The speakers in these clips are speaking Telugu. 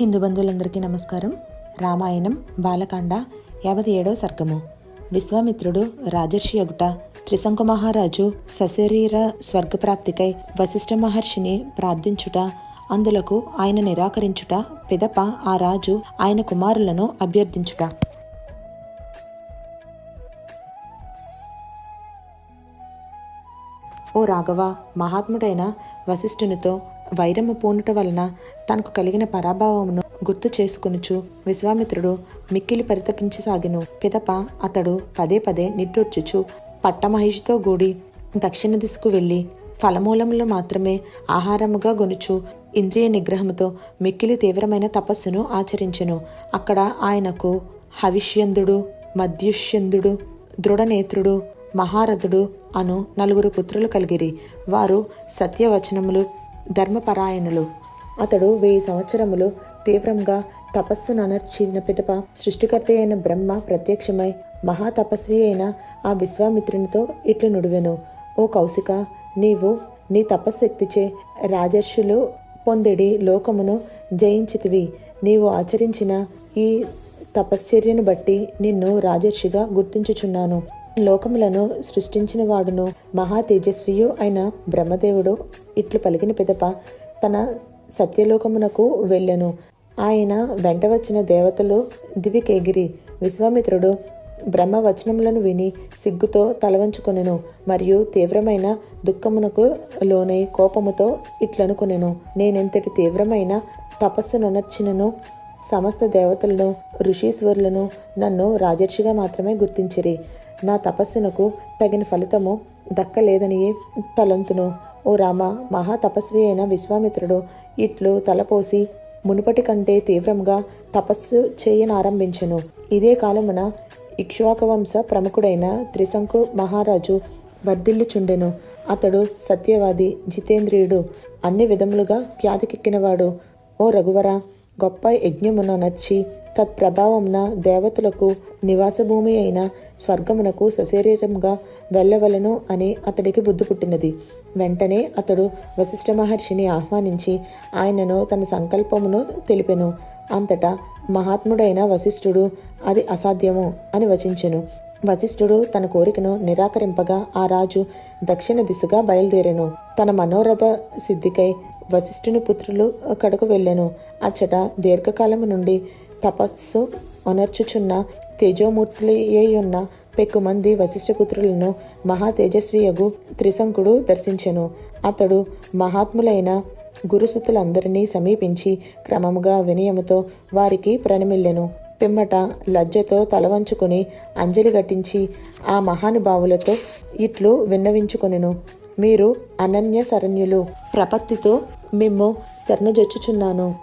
హిందూ బంధువులందరికీ నమస్కారం. రామాయణం బాలకాండ యాభై ఏడవ సర్గము. విశ్వామిత్రుడు రాజర్షి యొగుట త్రిశంకు మహారాజు సశరీర స్వర్గప్రాప్తికై వశిష్ఠ మహర్షిని ప్రార్థించుట అందులకు ఆయన నిరాకరించుట పిదప ఆ రాజు ఆయన కుమారులను అభ్యర్థించుట. ఓ రాఘవ మహాత్ముడైన వశిష్ఠునితో వైరము పూనుట వలన తనకు కలిగిన పరాభావమును గుర్తు చేసుకునుచు విశ్వామిత్రుడు మిక్కిలి పరితపించసాగెను. పిదప అతడు పదే పదే నిట్టూర్చుచు పట్టమహిషితో గూడి దక్షిణ దిశకు వెళ్ళి ఫలమూలములు మాత్రమే ఆహారముగా గొనుచు ఇంద్రియ నిగ్రహముతో మిక్కిలి తీవ్రమైన తపస్సును ఆచరించెను. అక్కడ ఆయనకు హవిష్యందుడు మధ్యుష్యందుడు దృఢనేత్రుడు మహారథుడు అను నలుగురు పుత్రులు కలిగిరి. వారు సత్యవచనములు ధర్మపరాయణులు. అతడు వెయ్యి సంవత్సరములు తీవ్రంగా తపస్సును అనర్చిన పిదప సృష్టికర్త అయిన బ్రహ్మ ప్రత్యక్షమై మహాతపస్వి అయిన ఆ విశ్వామిత్రునితో ఇట్లు నుడివెను. ఓ కౌశిక నీవు నీ తపశ్శక్తిచే రాజర్షులు పొందిడి లోకమును జయించితివి. నీవు ఆచరించిన ఈ తపశ్చర్యను బట్టి నిన్ను రాజర్షిగా గుర్తించుచున్నాను. లోకములను సృష్టించిన వాడును. మహా తేజస్వియు అయిన బ్రహ్మదేవుడు ఇట్లు పలికిన పిదప తన సత్యలోకమునకు వెళ్ళెను. ఆయన వెంట వచ్చిన దేవతలు దివికేగిరి. విశ్వామిత్రుడు బ్రహ్మ వచనములను విని సిగ్గుతో తలవంచుకొనెను మరియు తీవ్రమైన దుఃఖమునకు లోనై కోపముతో ఇట్లనుకొనెను. నేనెంతటి తీవ్రమైన తపస్సునొనర్చినను? సమస్త దేవతలను ఋషీశ్వరులను నన్ను రాజర్షిగా మాత్రమే గుర్తించిరి. నా తపస్సునకు తగిన ఫలితము దక్కలేదనియే తలంతును. ఓ రామ మహా తపస్వి అయిన విశ్వామిత్రుడు ఇట్లు తలపోసి మునుపటి కంటే తీవ్రంగా తపస్సు చేయనారంభించెను. ఇదే కాలమున ఇక్ష్వాకవంశ ప్రముఖుడైన త్రిశంకు మహారాజు వర్ధిల్లుచుండెను. అతడు సత్యవాది జితేంద్రియుడు అన్ని విధములుగా ఖ్యాతికెక్కినవాడు ఓ రఘువర గొప్ప యజ్ఞమున నచ్చి తత్ప్రభావంన దేవతలకు నివాసభూమి అయిన స్వర్గమునకు సశరీరంగా వెళ్ళవలను అని అతడికి బుద్ధి పుట్టినది. వెంటనే అతడు వశిష్ఠ మహర్షిని ఆహ్వానించి ఆయనను తన సంకల్పమును తెలిపెను. అంతటా మహాత్ముడైన వశిష్ఠుడు అది అసాధ్యము అని వచించెను. వశిష్ఠుడు తన కోరికను నిరాకరింపగా ఆ రాజు దక్షిణ దిశగా బయలుదేరెను. తన మనోరథ సిద్ధికై వశిష్ఠుని పుత్రులు అక్కడకు వెళ్ళెను. అచ్చట దీర్ఘకాలము నుండి తపస్సు అనర్చుచున్న తేజోమూర్తులయ్యున్న పెక్కుమంది వశిష్ఠపుత్రులను మహా తేజస్వియగు త్రిశంకుడు దర్శించెను. అతడు మహాత్ములైన గురుసుతులందరినీ సమీపించి క్రమముగా వినయముతో వారికి ప్రణమిల్లెను. పిమ్మట లజ్జతో తలవంచుకుని అంజలి ఘటించి ఆ మహానుభావులతో ఇట్లు విన్నవించుకొనెను. మీరు అనన్య శరణ్యులు ప్రపత్తితో మిమ్ము శరణజొచ్చుచున్నాను.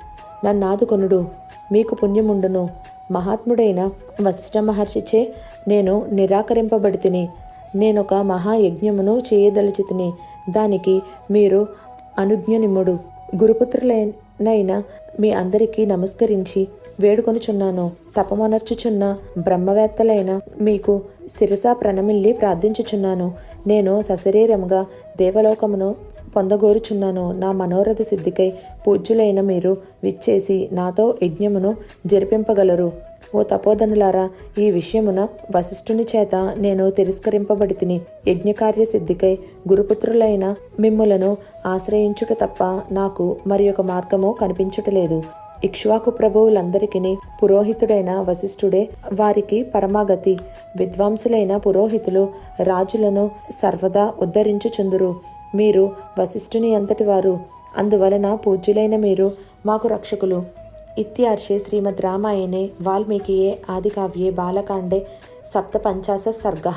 నన్నాదుకొనుడు. మీకు పుణ్యముండును. మహాత్ముడైన వశిష్ఠ మహర్షిచే నేను నిరాకరింపబడితిని. నేనొక మహాయజ్ఞమును చేయదలిచితిని. దానికి మీరు అనుజ్ఞనిముడు గురుపుత్రులైన మీ అందరికీ నమస్కరించి వేడుకొనుచున్నాను. తపమనర్చుచున్న బ్రహ్మవేత్తలైన మీకు శిరసా ప్రణమిల్లి ప్రార్థించుచున్నాను. నేను సశరీరముగా దేవలోకమును పొందగోరుచున్నాను. నా మనోరథ సిద్ధికై పూజ్యులైన మీరు విచ్చేసి నాతో యజ్ఞమును జరిపింపగలరు. ఓ తపోధనులారా ఈ విషయమున వశిష్ఠుని చేత నేను తిరస్కరింపబడి తిని యజ్ఞకార్య సిద్ధికై గురుపుత్రులైన మిమ్ములను ఆశ్రయించుట తప్ప నాకు మరి ఒక మార్గము కనిపించుటలేదు. ఇక్ష్వాకు ప్రభువులందరికీ పురోహితుడైన వశిష్ఠుడే వారికి పరమాగతి. విద్వాంసులైన పురోహితులు రాజులను సర్వదా ఉద్ధరించుచుందురు. మీరు వశిష్ఠుని అంతటి వారు. అందువలన పూజ్యులైన మీరు మాకు రక్షకులు. ఇత్యార్షే శ్రీమద్ రామాయణే వాల్మీకియే ఆదికావ్యే బాలకాండే సప్తపంచాశ సర్గ.